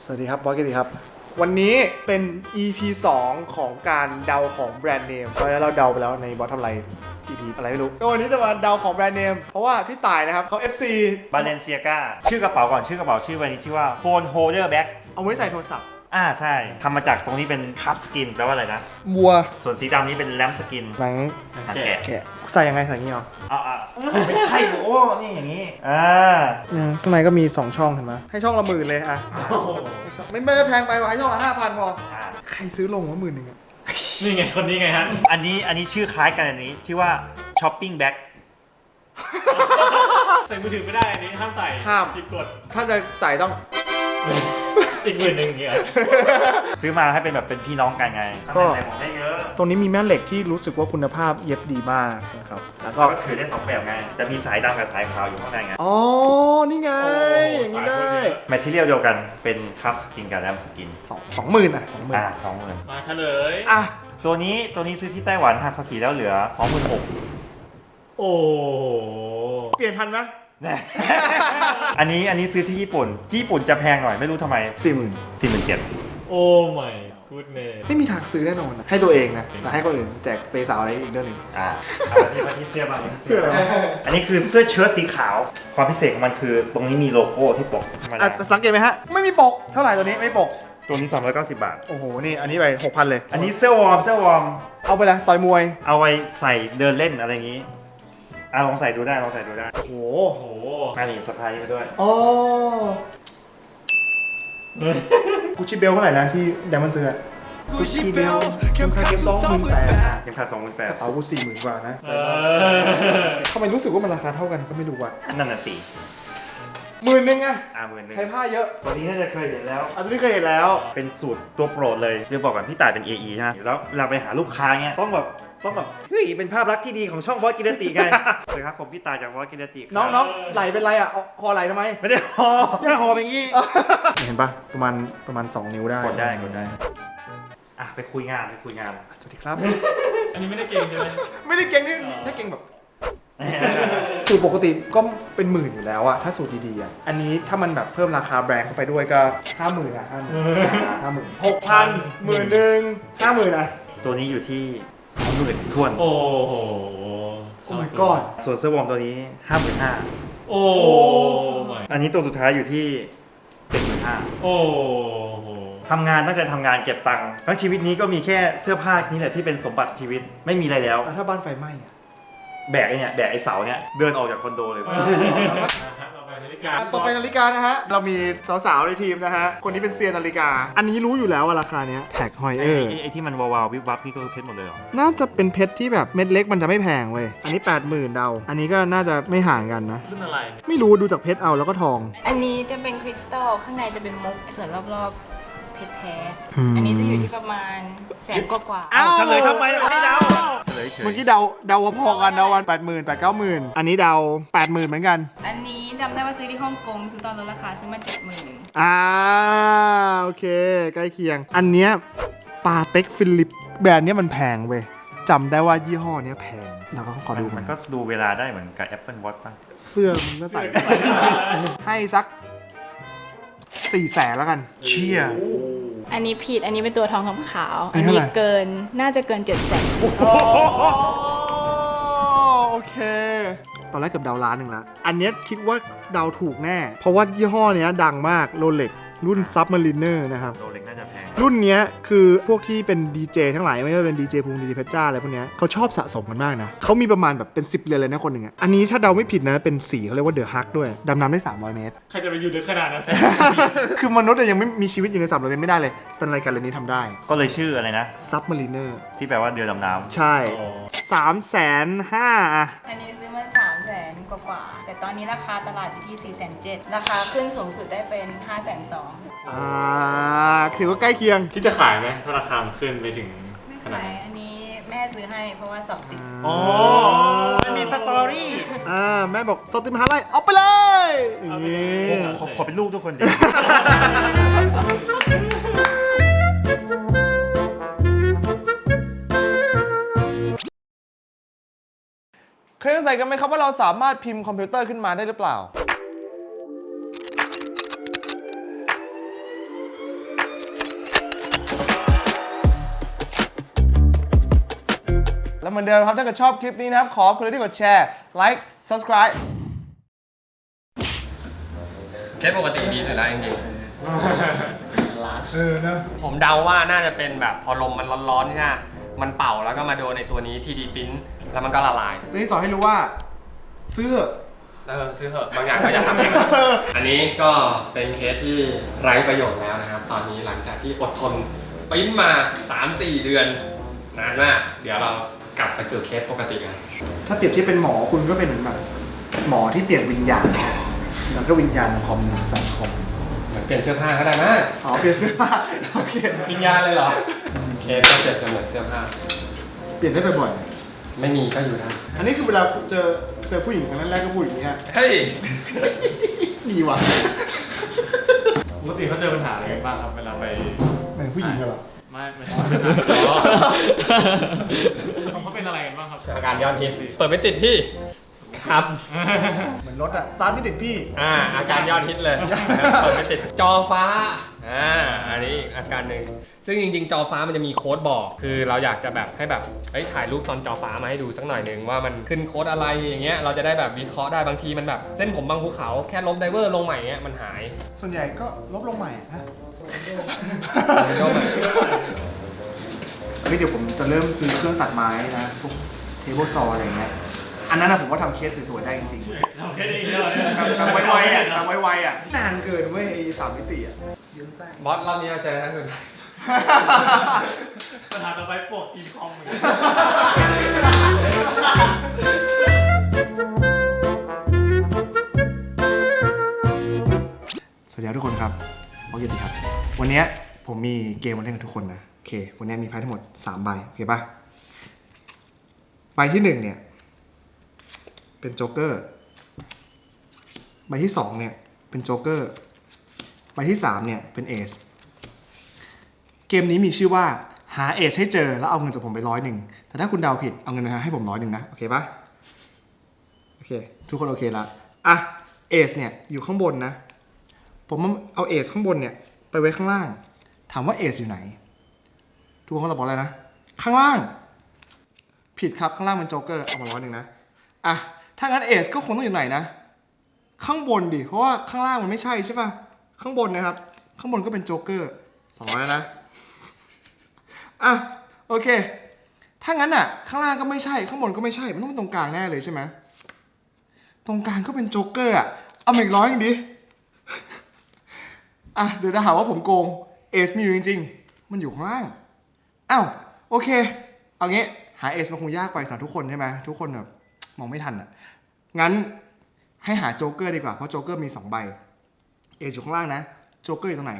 สวัสดีครับบอสกิติครับ วันนี้เป็น EP 2 ของการเดาของแบรนด์เนมเพราะฉะนั้นเราเดาไปแล้วในบอสทำไร EP อะไรไม่รู้ก็วันนี้จะมาเดาของแบรนด์เนมเพราะว่าพี่ต่ายนะครับเขา FC บาเลนเซียกาชื่อกระเป๋าก่อนชื่อกระเป๋าชื่อวันนี้ชื่อว่า Phone Holder Bag เอาไว้ใส่โทรศัพท์ อ่าใช่ทำมาจากตรงนี้เป็นคัพสกินแปลว่าอะไรนะ บัวส่วนสีดำนี้เป็นแลมสกินหนังหนังแกะแกะใส่ยังไงใส่อย่างนี้เหรออ่าอ่า ไม่ใช่โอ้นี่อย่างนี้ อ่าเนี่ยข้างในก็มี 2 ช่องเห็นไหมให้ช่องละหมื่นเลยอะไม่ไม่ได้แพงไปว่ะให้ช่องละห้าพันพออ่าใครซื้อลงว่าหมื่นหนึ่งอะนี่ไงคนนี้ไงฮะ อันนี้อันนี้ชื่อคล้ายกันอันนี้ ชื่อว่า Shopping Bag ใส่มือถือไม่ได้อันนี้ห้ามใส่ห้าม ผิดกฎ ถ้าจะใส่ต้อง อีกหมื่นหนึ่งอย่างเงี้ยซื้อมาให้เป็นแบบเป็นพี่น้องกันไงก็ ใส่ของได้เยอะตรงนี้มีแม่เหล็กที่รู้สึกว่าคุณภาพเย็บดีมากนะครับ แล้วก็ก็ถือได้สองแบบไง จะมีสายดำกับสายขาวอยู่ข้างในไง อ๋อ นี่ไง อย่างนี้ได้แมทเทียลเดียวกันเป็นคัพสกินกับแลมสกินสองสองหมื่นอะสองหมื่นอ่าสองหมื่นมาเฉลย อะ ตัวนี้ตัวนี้ซื้อที่ไต้หวันหักภาษีแล้วเหลือ 26,000โอ้โหเปลี่ยนทันไหม อันนี้อันนี้ซื้อที่ญี่ปุ่น ที่ญี่ปุ่นจะแพงหน่อยไม่รู้ทำไมสี่หมื่น47,000โอ้ไม่กูดเนมไม่มีทางซื้อแน่นอนอะให้ตัวเองนะแต่ให้คนอื่นแจกเปย์สาวอะไรอีกเรื่องหนึ่ง อ่าเอาอันนี้มาที่เสื้อบ้างเสื้ออะไรบ้างอันนี้คือเสื้อเชิ้ตสีขาว ความพิเศษของมันคือตรงนี้มีโลโก้ที่ปกมาอะสังเกตไหมฮะ ไม่มีปก เท่าไหร่ตัวนี้ไม่ปก ตัวนี้ 390 บาท โอ้โห นี่อันนี้ไปหกพันเลย อันนี้เสื้อวอร์มเสื้อวอร์มเอาไปเลยต่อยมวย เอาไว้ใส่เดินเล่นอะไรอย่างนี้ อะลองใส่ดูได้ลองใส่ดูได้โอ้โหโอ้โหอันนี้สะพายนี้ไปด้วย อ๋อกูชิเบลเท่าไหร่นะที่แดมอนซื้อกูชิเบลเข้มขัดสองหมื่นแปดยังขาด28,000กระเป๋ากูสี่หมื่นกว่านะเออทำไมรู้สึกว่ามันราคาเท่ากันก็ไม่รู้ว่ะนั่นน่ะสิหมื่นหนึงอะอ่าหมื่นหนึ่งใช้ผ้าเยอะ ตัวนี้น่าจะเคยเห็นแล้ว อันนี้เคยเห็นแล้ว เป็นสูตรตัวโปรดเลยเดี๋ยวบอกก่อนพี่ต่ายเป็น AE ใช่ไหมแล้วเราไปหาลูกค้าเงี้ยต้องแบบ ต้องแบบเฮ้ยเป็นภาพลักษณ์ที่ดีของช่องบอสกินติไงสวัสดีครับผมพี่ต่ายจากบอสกินติครับน้องน้องไหลเป็นไรอะเอาคอไหลทำไม ไม่ได้หอย่าหอเป็นงี้เห็นปะประมาณประมาณ 2 นิ้วได้กดได้กดได้อะไปคุยงานไปคุยงาน สวัสดีครับ อันนี้ไม่ได้เก่งใช่ไหมไม่ได้เก่งนี่ถ้าเก่งแบบสูตรปกติก็เป็นหมื่นอยู่แล้วอะถ้าสูตรดีๆอะอันนี้ถ้ามันแบบเพิ่มราคาแบรนด์เข้าไปด้วยก็ห้าหมื่นอะห้าหมื่นห้าหมื่นหกพันหมื่นหนึ่งห้าหมื่นอะตัวนี้อยู่ที่ สองหมื่นทวน โอ้โหโอ้ my god ส่วนเสื้อวอร์มตัวนี้ห้าหมื่นห้าโอ้ไม่อันนี้ตัวสุดท้ายอยู่ที่เจ็ดหมื่นห้าโอ้โหทำงานตั้งใจทำงานเก็บตังค์ทั้งชีวิตนี้ก็มีแค่เสื้อผ้านี้แหละที่เป็นสมบัติชีวิตไม่มีอะไรแล้ว แล้วถ้าบ้านไฟไหม้อะแบกไอ้เนี่ยแบกไอ้เสาเนี่ยเดินออกจากคอนโดเลยอะฮะเราไปนาฬิ กาอะต่อไปนาฬิกานะฮะ เรามีสาวๆในทีมนะฮะ คนนี้เป็นเซียนนาฬิกา อันนี้รู้อยู่แล้วว่าราคาเนี้ยแท็กฮอยเอไอ้อร์ไอ้ไอ้ที่มันวาวๆวิบวับนี่ก็คือเพชรหมดเลยเหรอ น่าจะเป็นเพชรที่แบบเม็ดเล็กมันจะไม่แพงเว้ย อันนี้ 80,000เดา อันนี้ก็น่าจะไม่ห่างกันนะ รุ่นอะไร ไม่รู้ดูจากเพชรเอาแล้วก็ทอง อันนี้จะเป็นคริสตัลข้างในจะเป็นมุก ส่วนรอบๆเพ ชรแท้อืมอันนี้จะอยู่ที่ประมาณแสนกว่าๆอ้าวเฉลยทำไมล่ะไม่เดาเฉลยเฉยเมื่อกี้เดาเดาว่าพอกันเดาวันแปดหมื่นแปดเก้าหมื่นอันนี้เดาแปดหมื่นเหมือนกัน อันนี้จำได้ว่าซื้อที่ฮ่องกงซื้อตอนลดราคาซื้อมาเจ็ดหมื่นอ่าโอเค ใกล้เคียง อันเนี้ยปาเต็กฟิลิปแบรนด์เนี้ยมันแพงเว้ยจำได้ว่ายี่ห้อเนี้ยแพงเราก็ขอดูมัมันนก็ดูเวลาได้เหมือนกับ Apple Watch ป่ะเสื้อมันก็ใส่ ให้สักสี่แสนแล้วกัน เชี่ยอั นนี้ผิด อันนี้เป็นตัวทองคำขาว อัอันนนี้นี้เท่าไหร่เกิน น่าจะเกินเจ็ดแสนโอเค ตอนแรกเกือบเดาล้านหนึ่งละ อันเนี้ยคิดว่าเดาถูกแน่ เพราะว่ายี่ห้อเนี้ยดังมากโรเล็กรุ่นซับมาริเนอร์นะครับ โรเล็กน่าจะแพง รุ่นเนี้ยคือพวกที่เป็นดีเจทั้งหลายไม่ว่าเป็นดีเจพุงดีเจเพชรจ้าอะไรพวกเนี้ยเขาชอบสะสมกันมากนะเขามีประมาณแบบเป็น 10เรือนเลยนะคนหนึ่งอะอันนี้ถ้าเดาไม่ผิดนะเป็นสีเขาเรียกว่าเดอะฮักด้วยดำน้ำได้ 300 เมตร ใครจะไปอยู่ในขนาดนั้นคือมนุษย์อะยังไม่มีชีวิตอยู่ใน300เมตรไม่ได้เลยแต่รายการเรือนนี้ทำได้ก็เลยชื่ออะไรนะ ซับมารีเนอร์ที่แปลว่าเรือดำน้ใช่สามแสนห้าอะอันนี้ซื้อมาสามแสน กว่าๆแต่ตอนนี้ราคาตลาดอยู่ที่สี่แสนเจ็ดราคาขึ้นสูงสุดได้เป็นห้าแสนสองอ่าถือว่าใกล้เคียงที่จะขายไหมถ้าราคามันขึ้นไปถึงขนาดขายนั้นอันนี้แม่ซื้อให้เพราะว่าสอบติดำอ๋อมันมีสตอรี่อ่าแม่บอกสติมหาลัยเอาไปเลยอย่างงี้ ขอขอขอเป็นลูกทุกคนดิ เคยสงสัยกันไหมครับว่าเราสามารถพิมพ์คอมพิวเตอร์ขึ้นมาได้หรือเปล่า แล้วเหมือนเดิมครับถ้าเกิดชอบคลิปนี้นะครับ ขอคุณที่กดแชร์ ไลค์ subscribe เคสปกติดีสุดแล้วจริงๆลาเออนะผมเดาว่าน่าจะเป็นแบบพอลมมันร้อนๆใช่ไหมมันเป่าแล้วก็มาโดนในตัวนี้ทีดีพิมพ์ แล้วมันก็ละลายนี่สอนให้รู้ว่า เสื้อ เออซื้อเถอะบางอย่างก็อย่าทำเองอันนี้ก็เป็นเคสที่ไร้ประโยชน์แล้วนะครับ ตอนนี้หลังจากที่อดทนปริ้นมา 3-4 เดือนนานมาก เดี๋ยวเรากลับไปสู่เคสปกติกัน ถ้าเปรียบเทียบเป็นหมอคุณก็เป็นเหมือนแบบหมอที่เปลี่ยนวิญญาณแล้วก็วิญญาณของคอมสังคมเหมือนเปลี่ยนเสื้อผ้าก็ได้นะอ๋อเปลี่ยนเสื้อผ้าโอเควิญญาณเลยเหรอ เคสก็เสร็จจะเหมือนเสื้อผ้า เปลี่ยนได้บ่อย ไม่มีก็อยู่ได้ๆอันนี้คือเวลาเจอเจอผู้หญิงครั้งแรกๆก็พูดอย่างนี้ฮะเฮ้ยดีว่ะปกติเขาเจอปัญหาอะไรกันบ้างครับเวลาไปเหมือนผู้หญิงกันเหรอไม่ไม่ใช่ปัญหาอ๋อเขาเป็นอะไรกันบ้างครับอาการยอดฮิตเปิดไม่ติดพี่ครับเหมือนรถอะสตาร์ทไม่ติดพี่อ่าอาการยอดฮิตเลยเปิดไม่ติดจอฟ้าอ่าอันนี้อีกอาการหนึ่ง ซึ่งจริงๆ จอฟ้ามันจะมีโค้ดบอก คือเราอยากจะแบบให้แบบเฮ้ยถ่ายรูปตอนจอฟ้ามาให้ดูสักหน่อยหนึ่งว่ามันขึ้นโค้ดอะไรอย่างเงี้ยเราจะได้แบบวิเคราะห์ได้บางทีมันแบบเส้นผมบางภูเขาแค่ลบไดเวอร์ลงใหม่เงี้ยมันหาย ส่วนใหญ่ก็ลบลงใหม่อะฮะลบใหม่เฮ้ยเดี๋ยวผมจะเริ่มซื้อเครื่องตัดไม้นะพวกเทเบิลซออะไรเงี้ยอันนั้นนะผมว่าทำเคสสวยๆได้จริงๆทำแค่นี้เดียวเนี่ยทำไวๆอะทำไวๆอะนานเกินเว้ยไอ้สามมิติอะยืนแป้งบอสรอบนี้เราเจอทั้งคืน ปัญหาต่อไปปวกกินคอมเหมือนกันสวัสดีครับทุกคนครับโอเคครับ วันเนี้ยผมมีเกมมาเล่นกับทุกคนนะ โอเค วันเนี้ยมีไพ่ทั้งหมด3ใบ โอเคปะใบที่ 1 เนี่ย เป็นโจ๊กเกอร์ ใบที่ 2 เนี่ย เป็นโจ๊กเกอร์ ใบที่ 3 เนี่ย เป็นเอส เกมนี้มีชื่อว่าหาเอสให้เจอแล้วเอาเงินจากผมไปร้อยหนึ่งแต่ถ้าคุณเดาผิดเอาเงินมาให้ผมร้อยหนึ่งนะโอเคปะโอเค ทุกคนโอเคละอะเอสเนี่ยอยู่ข้างบนนะ ผมเอาเอสข้างบนเนี่ยไปไว้ข้างล่าง ถามว่าเอสอยู่ไหน ทุกคนก็ตอบอกอะไรนะ ข้างล่าง ผิดครับข้างล่างเป็นโจ๊กเกอร์เอามาร้อยหนึ่งนะอะถ้างั้นเอสก็คงต้องอยู่ไหนนะ ข้างบนดิเพราะว่าข้างล่างมันไม่ใช่ใช่ปะข้างบนนะครับ ข้างบนก็เป็นโจ๊กเกอร์สองร้อยนะ อะโอเค ถ้างั้นอะ ข้างล่างก็ไม่ใช่ ข้างบนก็ไม่ใช่ มันต้องเป็นตรงกลางแน่เลยใช่ไหมตรงกลางก็เป็นโจ๊กเกอร์อะ เอาอีกร้อยหนึงดิ อะ เดี๋ยวจะหาว่าผมโกง เอสมีอยู่จริง ๆ มันอยู่ข้างล่าง อ้าว โอเค เอางี้ หาเอสมันคงยากไปสำหรับทุกคนใช่ไหมทุกคนแบบมองไม่ทันอะ งั้นให้หาโจ๊กเกอร์ดีกว่า เพราะโจ๊กเกอร์มีสองใบ เอสอยู่ข้างล่างนะ โจ๊กเกอร์อยู่ตรงไหน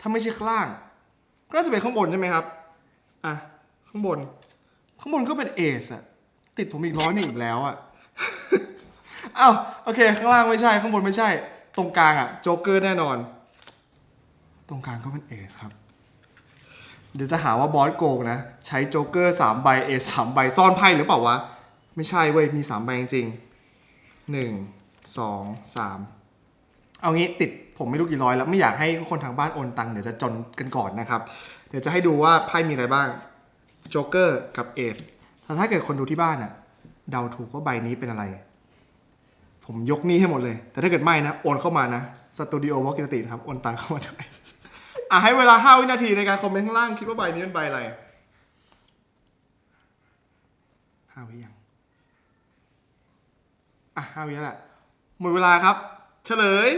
ถ้าไม่ใช่ข้างล่าง ก็น่าจะเป็นข้างบนใช่ไหมครับ อะ ข้างบน ข้างบนก็เป็นเอสอะติดผมอีกร้อยหนึ่งอีกแล้วอะอ้าวโอเค ข้างล่างไม่ใช่ ข้างบนไม่ใช่ ตรงกลางอะโจ๊กเกอร์แน่นอน ตรงกลางก็เป็นเอสครับ เดี๋ยวจะหาว่าบอสโกงนะ ใช้โจ๊กเกอร์สามใบเอสสามใบซ่อนไพ่หรือเปล่าวะ ไม่ใช่เว้ย มีสามใบจริงหนึ่งสองสามเอางี้ติดผมไม่รู้กี่ร้อยแล้ว ไม่อยากให้ทุกคนทางบ้านโอนตังค์เดี๋ยวจะจนกันก่อนนะครับ เดี๋ยวจะให้ดูว่าไพ่มีอะไรบ้างโจ๊กเกอร์กับเอสแต่ถ้าเกิดคนดูที่บ้านอะเดาถูกว่าใบนี้เป็นอะไร ผมยกหนี้ให้หมดเลย แต่ถ้าเกิดไม่นะ โอนเข้ามานะสตูดิโอวอลกิตตินะครับ โอนตังเข้ามาด้วยอะให้เวลา 5 วินาทีในการคอมเมนต์ข้างล่าง คิดว่าใบนี้เป็นใบอะไรห้าวิยัง อะห้าวิแล้วแหละหมดเวลาครับ เฉลย